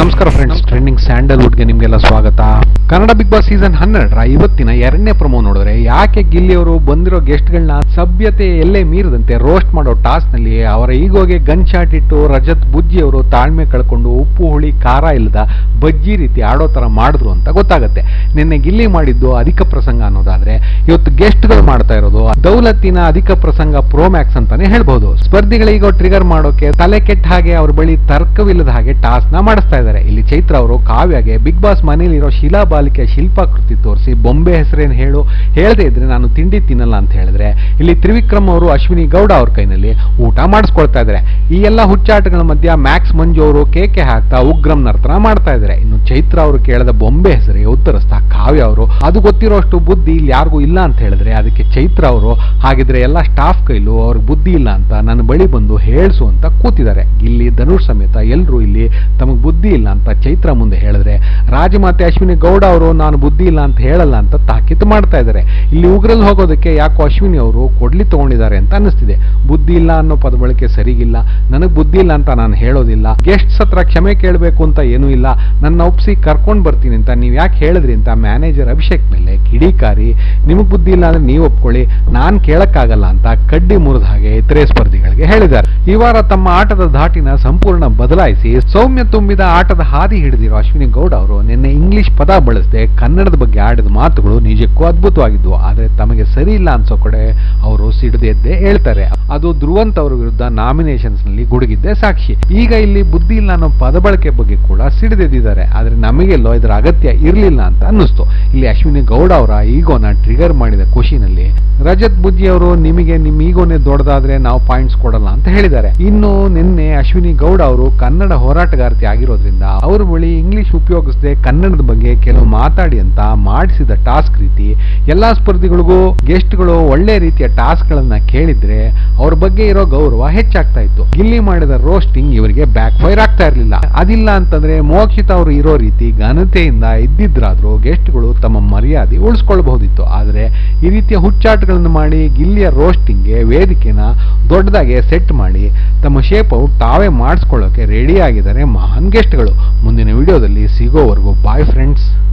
ನಮಸ್ಕಾರ friends trending ಸ್ಯಾಂಡಲ್ವುಡ್ಗೆ ನಿಮಗೆಲ್ಲ ಸ್ವಾಗತ. ಕನ್ನಡ ಬಿಗ್ ಬಾಸ್ ಸೀಸನ್ ಹನ್ನೆರಡರ ಇವತ್ತಿನ ಎರಡನೇ ಪ್ರಮೋ ನೋಡಿದ್ರೆ ಯಾಕೆ ಗಿಲ್ಲಿ ಅವರು ಬಂದಿರೋ ಗೆಸ್ಟ್ಗಳನ್ನ ಸಭ್ಯತೆ ಎಲ್ಲೇ ಮೀರದಂತೆ ರೋಸ್ಟ್ ಮಾಡೋ ಟಾಸ್ಕ್ನಲ್ಲಿ ಅವರ ಈಗೋಗೆ ಗನ್ ಶಾಟ್ ಇಟ್ಟು ರಜತ್ ಬುಜ್ಜಿ ಅವರು ತಾಳ್ಮೆ ಕಳ್ಕೊಂಡು ಉಪ್ಪು ಹುಳಿ ಖಾರ ಇಲ್ಲದ ಬಜ್ಜಿ ರೀತಿ ಆಡೋ ತರ ಮಾಡಿದ್ರು ಅಂತ ಗೊತ್ತಾಗುತ್ತೆ. ನಿನ್ನೆ ಗಿಲ್ಲಿ ಮಾಡಿದ್ದು ಅಧಿಕ ಪ್ರಸಂಗ ಅನ್ನೋದಾದ್ರೆ ಇವತ್ತು ಗೆಸ್ಟ್ಗಳು ಮಾಡ್ತಾ ಇರೋದು ದೌಲತ್ತಿನ ಅಧಿಕ ಪ್ರಸಂಗ ಪ್ರೋಮ್ಯಾಕ್ಸ್ ಅಂತಾನೆ ಹೇಳ್ಬಹುದು. ಸ್ಪರ್ಧಿಗಳಿಗೋ ಟ್ರಿಗರ್ ಮಾಡೋಕೆ ತಲೆ ಕೆಟ್ಟ ಹಾಗೆ ಅವ್ರ ಬಳಿ ತರ್ಕವಿಲ್ಲದ ಹಾಗೆ ಟಾಸ್ಕ್ನ ಮಾಡಿಸ್ತಾ ಇದ್ದಾರೆ. ಇಲ್ಲಿ ಚೈತ್ರ ಅವರು ಕಾವ್ಯಗೆ, ಬಿಗ್ ಬಾಸ್ ಮನೆಯಲ್ಲಿರೋ ಶಿಲಾ ಬಾಲಿಕೆ ಶಿಲ್ಪಾಕೃತಿ ತೋರಿಸಿ, ಬೊಂಬೆ ಹೆಸರೇನು ಹೇಳು, ಹೇಳದೇ ಇದ್ರೆ ನಾನು ತಿಂಡಿ ತಿನ್ನಲ್ಲ ಅಂತ ಹೇಳಿದ್ರೆ, ಇಲ್ಲಿ ತ್ರಿವಿಕ್ರಮ್ ಅವರು, ಅಶ್ವಿನಿ ಗೌಡ ಅವ್ರ ಕೈನಲ್ಲಿ ಊಟ ಮಾಡಿಸ್ಕೊಳ್ತಾ ಇದ್ದಾರೆ. ಈ ಎಲ್ಲ ಹುಚ್ಚಾಟಗಳ ಮಧ್ಯ ಮ್ಯಾಕ್ಸ್ ಮಂಜು ಅವರು ಕೇಕೆ ಹಾಕ್ತಾ ಉಗ್ರಂ ನರ್ತನ ಮಾಡ್ತಾ ಇದ್ದಾರೆ. ಚೈತ್ರ ಅವರು ಕೇಳದ ಬೊಂಬೆ ಹೆಸರೇ ಉತ್ತರಿಸ್ತಾ ಕಾವ್ಯ ಅವರು, ಅದು ಗೊತ್ತಿರೋಷ್ಟು ಬುದ್ಧಿ ಇಲ್ಲಿ ಯಾರಿಗೂ ಇಲ್ಲ ಅಂತ ಹೇಳಿದ್ರೆ ಅದಕ್ಕೆ ಚೈತ್ರ ಅವರು ಹಾಗಿದ್ರೆ ಎಲ್ಲ ಸ್ಟಾಫ್ ಕೈಲು ಅವ್ರಿಗೆ ಬುದ್ಧಿ ಇಲ್ಲ ಅಂತ ನನ್ನ ಬಳಿ ಬಂದು ಹೇಳಿಸು ಅಂತ ಕೂತಿದ್ದಾರೆ. ಇಲ್ಲಿ ಧನುಷ್ ಸಮೇತ ಎಲ್ಲರೂ ಇಲ್ಲಿ ತಮಗೆ ಬುದ್ಧಿ ಇಲ್ಲ ಅಂತ ಚೈತ್ರ ಮುಂದೆ ಹೇಳಿದ್ರೆ, ರಾಜಮಾತೆ ಅಶ್ವಿನಿ ಗೌಡ ಅವರು ನಾನು ಬುದ್ಧಿ ಇಲ್ಲ ಅಂತ ಹೇಳಲ್ಲ ಅಂತ ತಾಕೀತು ಮಾಡ್ತಾ ಇದ್ದಾರೆ. ಇಲ್ಲಿ ಉಗ್ರಲ್ಲಿ ಹೋಗೋದಕ್ಕೆ ಯಾಕೋ ಅಶ್ವಿನಿ ಅವರು ಕೊಡ್ಲಿ ತಗೊಂಡಿದ್ದಾರೆ ಅಂತ ಅನಿಸ್ತಿದೆ ಬುದ್ಧಿ ಇಲ್ಲ ಅನ್ನೋ ಪದ ಬಳಕೆ ಸರಿಗಿಲ್ಲ, ನನಗೆ ಬುದ್ಧಿ ಇಲ್ಲ ಅಂತ ನಾನು ಹೇಳೋದಿಲ್ಲ. ಗೆಸ್ಟ್ಸ್ ಹತ್ರ ಕ್ಷಮೆ ಕೇಳಬೇಕು ಅಂತ ಏನೂ ಇಲ್ಲ. ನನ್ನ ಒಪ್ಸಿ ಕರ್ಕೊಂಡು ಬರ್ತೀನಿ ಅಂತ ನೀವು ಯಾಕೆ ಹೇಳಿದ್ರಿ ಅಂತ ಮ್ಯಾನೇಜರ್ ಅಭಿಷೇಕ್ ಮೇಲೆ ಕಿಡಿಕಾರಿ, ನಿಮಗೆ ಬುದ್ಧಿ ಇಲ್ಲ ಅಂದ್ರೆ ನೀವು ಒಪ್ಕೊಳ್ಳಿ, ನಾನು ಕೇಳಕ್ಕಾಗಲ್ಲ ಅಂತ ಕಡ್ಡಿ ಮುರಿದ ಹಾಗೆ ಇತರೆ ಸ್ಪರ್ಧಿಗಳಿಗೆ ಹೇಳಿದ್ದಾರೆ. ಈ ವಾರ ತಮ್ಮ ಆಟದ ಧಾಟಿನ ಸಂಪೂರ್ಣ ಬದಲಾಯಿಸಿ ಸೌಮ್ಯ ತುಂಬಿದ ಆಟದ ಹಾದಿ ಹಿಡಿದಿರೋ ಅಶ್ವಿನಿ ಗೌಡ ಅವರು ನಿನ್ನೆ ಇಂಗ್ಲಿಷ್ ಪದ ಬಳಸದೆ ಕನ್ನಡದ ಬಗ್ಗೆ ಆಡಿದ ಮಾತುಗಳು ನಿಜಕ್ಕೂ ಅದ್ಭುತವಾಗಿದ್ವು, ಆದರೆ ತಮಗೆ ಸರಿ ಇಲ್ಲ ಅನ್ಸೋ ಕಡೆ ಅವರು ಸಿಡದೆದ್ದೇ ಹೇಳ್ತಾರೆ. ಅದು ಧ್ರುವಂತ್ ಅವರ ವಿರುದ್ಧ ನಾಮಿನೇಷನ್ಸ್ನಲ್ಲಿ ಗುಡುಗಿದ್ದೆ ಸಾಕ್ಷಿ. ಈಗ ಇಲ್ಲಿ ಬುದ್ಧಿ ಇಲ್ಲ ಅನ್ನೋ ಪದ ಬಳಕೆ ಬಗ್ಗೆ ಕೂಡ ಸಿಡಿದೆದ್ದಿದ್ದಾರೆ ಆದ್ರೆ ನಮಗೆಲ್ಲೋ ಇದರ ಅಗತ್ಯ ಇರಲಿಲ್ಲ ಅಂತ ಅನ್ನಿಸ್ತು. ಇಲ್ಲಿ ಅಶ್ವಿನಿ ಗೌಡ ಅವರ ಈಗೋನ ಟ್ರಿಗರ್ ಮಾಡಿದ ಖುಷಿನಲ್ಲಿ, ರಜತ್ ಬುದ್ಧಿ ಅವರು ನಿಮಗೆ ನಿಮ್ಮ ಈಗೋನೇ ದೊಡ್ಡದಾದ್ರೆ ನಾವು ಪಾಯಿಂಟ್ಸ್ ಕೊಡಲ್ಲ ಅಂತ ಹೇಳಿದ್ದಾರೆ. ಇನ್ನು ನಿನ್ನೆ ಅಶ್ವಿನಿ ಗೌಡ ಅವರು ಕನ್ನಡ ಹೋರಾಟಗಾರ್ತಿ ಆಗಿರೋದ್ರಿಂದ ಅವ್ರ ಬಳಿ ಇಂಗ್ಲಿಷ್ ಉಪಯೋಗಿಸದೆ ಕನ್ನಡದ ಬಗ್ಗೆ ಕೆಲವು ಮಾತಾಡಿ ಅಂತ ಮಾಡಿಸಿದ ಟಾಸ್ಕ್ ರೀತಿ, ಎಲ್ಲಾ ಸ್ಪರ್ಧಿಗಳಿಗೂ ಗೆಸ್ಟ್ಗಳು ಒಳ್ಳೆ ರೀತಿಯ ಟಾಸ್ಕ್ ಗಳನ್ನ ಕೇಳಿದ್ರೆ ಅವ್ರ ಬಗ್ಗೆ ಇರೋ ಗೌರವ ಹೆಚ್ಚಾಗ್ತಾ ಇತ್ತು. ಇಲ್ಲಿ ಮಾಡಿದ ರೋಸ್ಟಿಂಗ್ ಇವರಿಗೆ ಬ್ಯಾಕ್ ಫೈರ್ ಆಗ್ತಾ ಇರಲಿಲ್ಲ. ಅದಿಲ್ಲ ಅಂತಂದ್ರೆ ಮೋಕ್ಷಿತ ಅವರು ಇರೋ ರೀತಿ ಘನತೆಯಿಂದ ಇದ್ದಿದ್ರಾದರೂ ಗೆಸ್ಟ್ಗಳು ತಮ್ಮ ಮರ್ಯಾದೆ ಉಳಿಸ್ಕೊಳ್ಬಹುದಿತ್ತು. ಆದರೆ ಈ ರೀತಿಯ ಹುಚ್ಚಾಟಗಳನ್ನು ಮಾಡಿ, ಗಿಲ್ಲಿಯ ರೋಸ್ಟಿಂಗ್ಗೆ, ವೇದಿಕೆನ ದೊಡ್ಡದಾಗೆ ಸೆಟ್ ಮಾಡಿ, ತಮ್ಮ ಶೇಪ್ ಔಟ್ ತಾವೇ ಮಾಡಿಸ್ಕೊಳ್ಳೋಕೆ ರೆಡಿ ಆಗಿದ್ದಾರೆ ಮಹಾನ್ ಗೆಸ್ಟ್ಗಳು. ಮುಂದಿನ ವಿಡಿಯೋದಲ್ಲಿ ಸಿಗೋವರೆಗೂ ಬಾಯ್ ಫ್ರೆಂಡ್ಸ್.